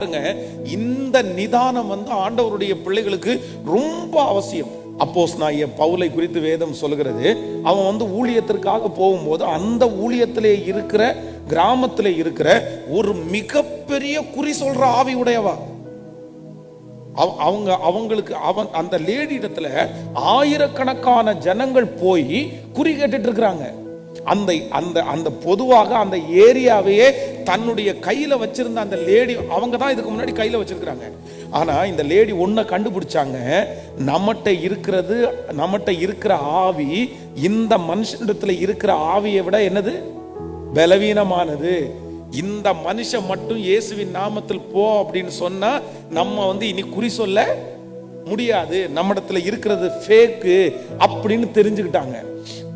பாருங்க இந்த நிதானம் வந்து ஆண்டவருடைய பிள்ளைகளுக்கு ரொம்ப அவசியம். அப்போஸ் நான் பவுலை குறித்து வேதம் சொல்கிறது அவன் வந்து ஊழியத்திற்காக போகும்போது அந்த ஊழியத்திலே இருக்கிற கிராமத்தில் இருக்கிற ஒரு மிகப்பெரிய குறி சொல்ற ஆவி உடையவா? அவங்க அவங்களுக்கு அவன் அந்த லேடி இடத்துல ஆயிரக்கணக்கான ஜனங்கள் போய் குறி கேட்டுட்டு இருக்கிறாங்க. அந்த அந்த அந்த பொதுவாக அந்த ஏரியாவையே தன்னுடைய கையில் வச்சிருந்த அந்த லேடி அவங்க தான் இதுக்கு முன்னாடி கையில் வச்சிருக்கிறாங்க. ஆனால் இந்த லேடி ஒன்றை கண்டுபிடிச்சாங்க. நம்மகிட்ட இருக்கிறது நம்மகிட்ட இருக்கிற ஆவி இந்த மனுஷனிடத்துல இருக்கிற ஆவியை விட என்னது? பலவீனமானது. இந்த மனுஷன் மட்டும் இயேசுவின் நாமத்தில் போ அப்படின்னு சொன்னா நம்ம வந்து இனி குறி சொல்ல முடியாது. நம்மிடத்துல இருக்கிறது ஃபேக்கு அப்படின்னு தெரிஞ்சுக்கிட்டாங்க.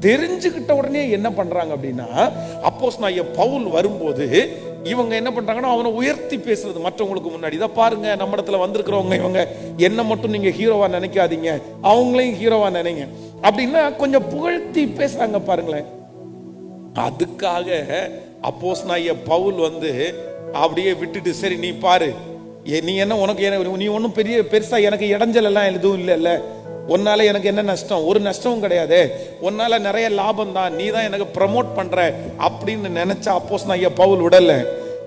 தெரிஞ்சுக்கிட்ட உடனே என்ன பண்றாங்க அப்படின்னா அப்போஸ் நான் பவுல் வரும்போது இவங்க என்ன பண்றாங்கன்னா அவனை உயர்த்தி பேசுறது. மற்றவங்களுக்கு முன்னாடி. இதை பாருங்க நம்ம இடத்துல வந்திருக்கிறவங்க இவங்க என்ன மட்டும் நீங்க ஹீரோவா நினைக்காதீங்க. அவங்களையும் ஹீரோவா நினைங்க. அப்படின்னா கொஞ்சம் புகழ்த்தி பேசுறாங்க பாருங்களேன். அதுக்காக அப்போஸ் பவுல் வந்து அப்படியே விட்டுட்டு சரி நீ பாரு. ஏ, நீ என்ன உனக்கு என்ன நீ ஒன்றும் பெரிய பெருசா எனக்கு இடைஞ்சல் எல்லாம் எதுவும் இல்லைல்ல. உன்னால எனக்கு என்ன நஷ்டம்? ஒரு நஷ்டமும் கிடையாது. உன்னால நிறைய லாபம் தான். நீ தான் எனக்கு ப்ரமோட் பண்ற அப்படின்னு நினைச்ச அப்போஸ் பவுல் விடல.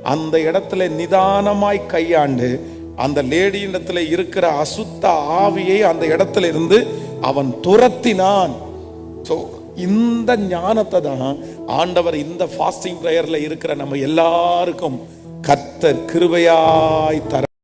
அந்த இடத்துல நிதானமாய் கையாண்டு அந்த லேடியிடத்துல இருக்கிற அசுத்த ஆவியை அந்த இடத்துல இருந்து அவன் துரத்தினான். ஸோ இந்த ஞானத்தை தான் ஆண்டவர் இந்த ஃபாஸ்டிங் ப்ரேயரில் இருக்கிற நம்ம எல்லாருக்கும் கத்தர் கிருபையாய் தர